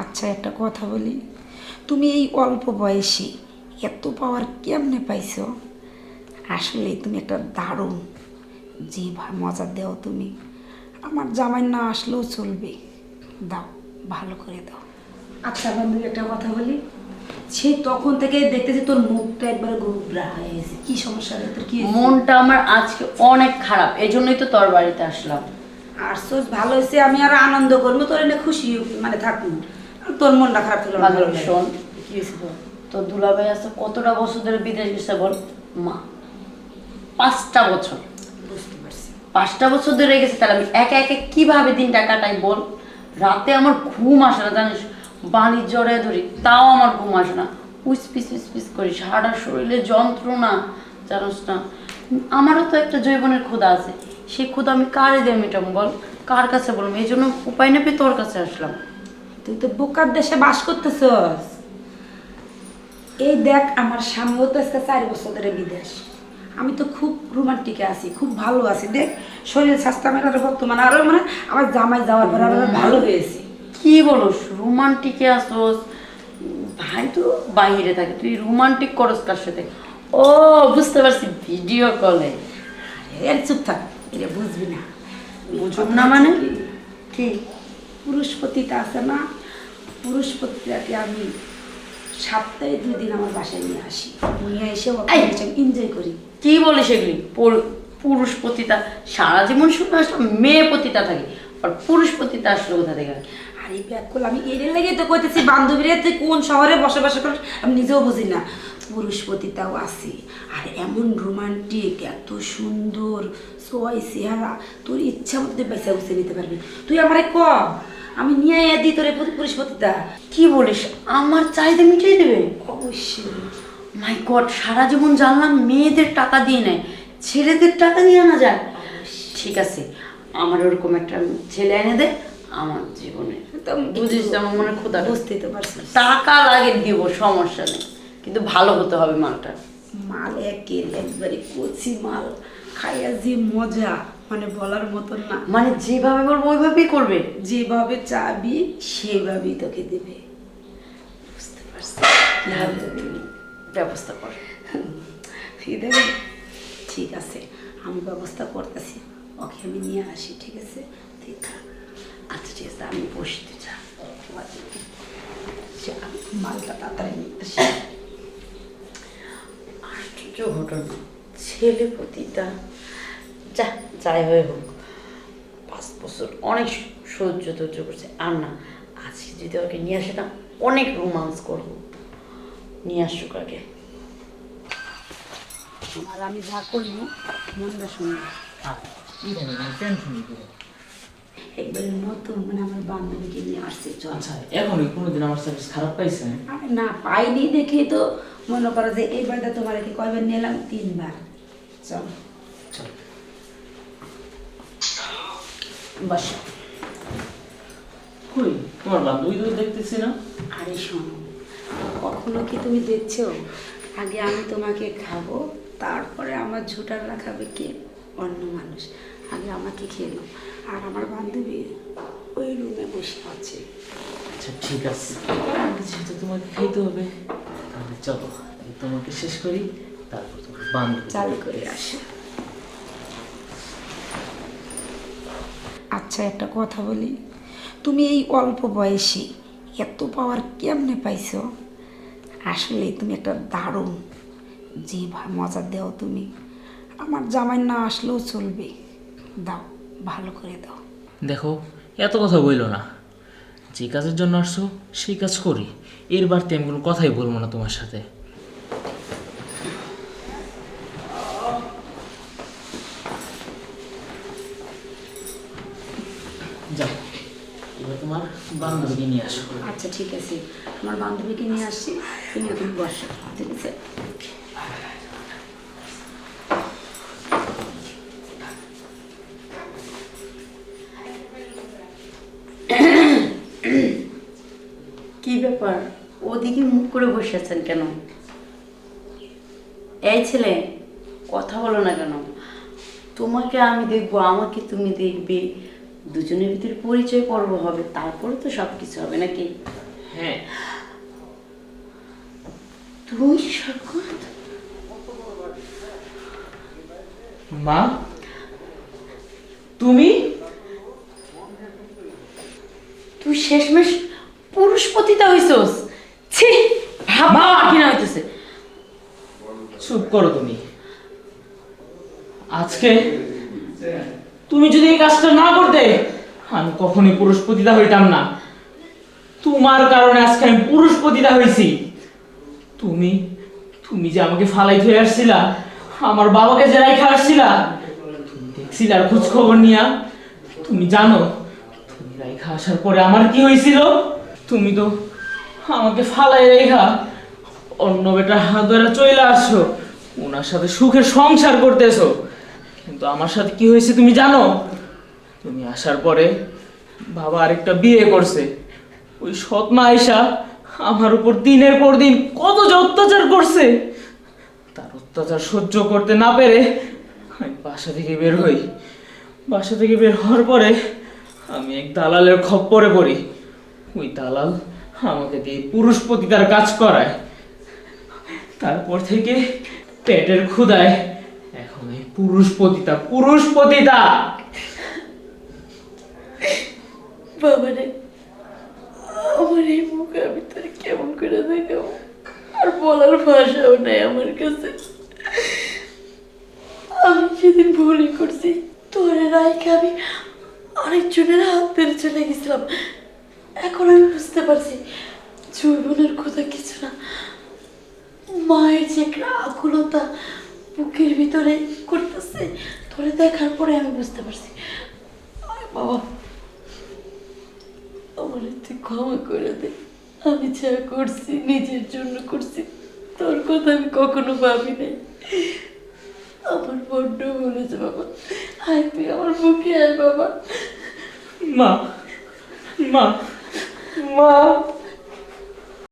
আচ্ছা একটা কথা বলি। তুমি এই অল্প বয়সে এত পাওয়ার কেমনে পাইছো? আসলে তুমি একটা দারুণ যে ভা- মজা দেও তুমি। আমার জামাই না আসলেও চলবে। দাও ভালো করে দাও। আচ্ছা বান্ধবী একটা কথা বলি। সে তখন থেকে দেখতেছি তোর মুখটা একবার গুবরা হয়ে গেছে। কি সমস্যা তোর কি মনটা আমার আজকে অনেক খারাপ এই জন্যই তো তোর বাড়িতে আসলাম। আর সোচ ভালো হয়েছে আমি আর আনন্দ করব তোর এনে খুশি মানে থাকব। তোর মনটা খারাপ ছিল পাগল, শোন। কি হয়েছে তোর? তো দুলাভাই আসতে কতটা বছর ধরে বিদেশ গেছে বল? মা পাঁচটা বছর। বুঝতে পারছি। পাঁচটা বছর ধরে গেছে তাহলে আমি একা একা কীভাবে দিনটা কাটাই বল? রাতে আমার ঘুম আসে না জানিস? বাণী জড়ে ধরি তাও আমার ঘুম আসে না। উইস পিস উইস পিস করি সারা শরীরে যন্ত্রণা জানোস না? আমারও তো একটা জৈবনের ক্ষুধা আছে। সেই ক্ষুধা আমি কারে দিয়ে মেটাবো বল? কার কাছে বলব? এই জন্য উপায় না পেয়ে তোর কাছে আসলাম। তুই তো বোকার দেশে বাস করতেছস। এই দেখ আমার স্বামীও তো আজকে চার বছর ধরে বিদেশ। আমি তো খুব রোমান্টিকে আছি খুব ভালো আছি। দেখ শরীর স্বাস্থ্য আমার আরও বর্তমানে আরও মানে আমার জামাই যাওয়ার পর আরও ভালো হয়েছে। কি বলস রোমান্টিকে আসোস? ভাই তো বাইরে থাকে তুই রোমান্টিক করস কার সাথে? ও বুঝতে পারছি ভিডিও কলে এর চুপ থাক এটা বুঝবি না। বুঝুম না মানে? কি? পুরুষপতিটা আছে না পুরুষপতিটাকে আমি সপ্তাহে দুই দিন আমার বাসায় নিয়ে আসি। নিয়ে এসে! এনজয় করি। কি বলে সেগুলি পুরুষ পতিতা সারা জীবন শুনে আসলাম মেয়ে পতিতা থাকে আর পুরুষ পতিতা আসলে কোথা থেকে আর এই আমি এর লেগে তো কইতেছি বান্ধবীরা তুই কোন শহরে বসবাস করিস আমি নিজেও বুঝি না। পুরুষপতিতাও আছে আর এমন রোমান্টিক এত সুন্দর সোয়াই চেহারা তোর ইচ্ছা মতো পয়সা গুছিয়ে নিতে পারবি। তুই আমারে ক? আমি নিয়ে আয়া দিই তোর পুরুষপতিতা কি বলিস? আমার চাহিদা মিটিয়ে দেবে। অবশ্যই। মাই গড সারা জীবন জানলাম মেয়েদের টাকা দিয়ে নেয়। ছেলেদের টাকা দিয়ে আনা যায়। ঠিক আছে আমার ওরকম একটা ছেলে এনে দে আমার জীবনে। বুঝিস আমার মনে ক্ষুদা বুঝতেই তো পারছিস। টাকা লাগে দিব সমস্যা নেই। কিন্তু ভালো হতে হবে মালটা। মাল একের একবারে কচি মাল। খাইয়া যে মজা। মানে বলার মতন না। মানে যেভাবে বলব ওইভাবেই করবে? যেভাবে চাবি সেভাবেই তোকে দেবে। বুঝতে পারছি? ব্যবস্থা কর। ঠিক আছে ঠিক আছে আমি ব্যবস্থা করতেছি। ওকে আমি নিয়ে আসি ঠিক আছে? তুই আচ্ছা ঠিক আছে আমি বসি তুই যা। যা, মালটা তাড়াতাড়ি আসি। আশ্চর্য ঘটনা। ছেলে পতিতা যা যাই হয়ে হোক পাঁচ বছর অনেক সহ্য ধৈর্য করছে। আর না আজকে যদি ওকে নিয়ে আসে না অনেক রোমান্স করব। নিয়ে আসুক আগে। আর আমি যা করি মনটা শুনি একবারে নতুন মানে আমার বান্ধবীকে নিয়ে আসছে চল। আচ্ছা কোনোদিন আমার সার্ভিস খারাপ আরে না পাইনি দেখে তো। মনে করো যে এই বাড়িতে তোমার কি কয়বার নিলাম? তিনবার। চল। বস। কই? তোমার বান্ধবী তো দেখতেছি না। আরে শোনো কখনো কি তুমি দেখছ? আগে আমি তোমাকে খাব তারপরে আমার ঝুটাররা খাবে কে? অন্য মানুষ। আগে আমাকে খেলো। আর আমার বান্ধবী ওই রুমে বসে আছে। আচ্ছা ঠিক আছে। যেহেতু তোমাকে খাইতে হবে তাহলে চলো তোমাকে শেষ করি তারপর তোমার বান্ধবী চালু করে আসে। আচ্ছা একটা কথা বলি। তুমি এই অল্প বয়সে এত পাওয়ার কেমনে পাইছো? আসলে তুমি একটা দারুণ, যে মজা দেও তুমি। আমার জামাই না আসলেও চলবে। দাও, ভালো করে দাও। দেখো, এত কথা বইলো না। যে কাজের জন্য আসছো, সেই কাজ করি। এর বাড়তে আমি কোনো কথাই বলব না তোমার সাথে। বান্ধবীকে নিয়ে আসো। আচ্ছা ঠিক আছে। আমার বান্ধবীকে নিয়ে আসছি তুমি এখন বসো ঠিক আছে? কি ব্যাপার? ওদিকে মুখ করে বসে আছেন কেন? এই ছেলে কথা বলো না কেন? তোমাকে আমি দেখব আমাকে তুমি দেখবে। দুজনের ভিতরে পরিচয় পর্ব হবে তারপরে তো সব কিছু হবে নাকি? হ্যাঁ। তুই সৈকত মা? তুমি? তুই শেষমেশ পুরুষ পতিতা হইছস? ছি ভাবা কি না হইতেছে। চুপ করো তুমি। আজকে তুমি যদি এই কাজটা না করতে, আমি কখনোই পুরুষ পতিতা হইতাম না। তোমার কারণে আজকে আমি পুরুষ পতিতা হয়েছি তুমি তুমি যে আমাকে ফালাই ধরে আসছিলা, আমার বাবাকে যে রাইখা আসছিলা, তুমি দেখছিলা আর খোঁজ খবর নিয়া? তুমি জানো, তুমি রাইখা আসার পরে আমার কি হয়েছিল তুমি তো আমাকে ফালাই রেখা অন্য বেটার হাত ধরে চলে আসছো ওনার সাথে সুখে সংসার করতেছো। কিন্তু আমার সাথে কি হয়েছে তুমি জানো? তুমি আসার পরে বাবা আরেকটা বিয়ে করছে। ওই সৎমা আয়সা আমার উপর দিনের পর দিন কত যে অত্যাচার করছে, তার অত্যাচার সহ্য করতে না পেরে আমি বাসা থেকে বের হই। বাসা থেকে বের হওয়ার পরে আমি এক দালালের খপ্পরে পড়ি। ওই দালাল আমাকে দিয়ে পুরুষ পতিতার কাজ করায়। তারপর থেকে পেটের ক্ষুদায় পুরুষ পতিতা পুরুষ পতিতা বাবারে, আমার এই মুখ আমি তোর কেমন করে দেখাবো? আর বলার ভাষাও নেই আমার কাছে। আমি সেদিন ভুলই করছি, তোরে রাইকে আমি আরেকজনের হাত ধরে চলে গেছিলাম। এখন আমি বুঝতে পারছি, জৈবনের কথা কিছু না। মায়ের যে একটা আকুলতা বুকের ভিতরে করতেছে তোরে দেখার পরে আমি বুঝতে পারছি। বাবা, আমার ক্ষমা করে দে। আমি যা করছি, নিজের জন্য করছি, তোর কথা আমি কখনো ভাবি নাই। আমার বড্ড বলেছে বাবা। আয় তুই আমার বুকে আয় বাবা। মা মা মা।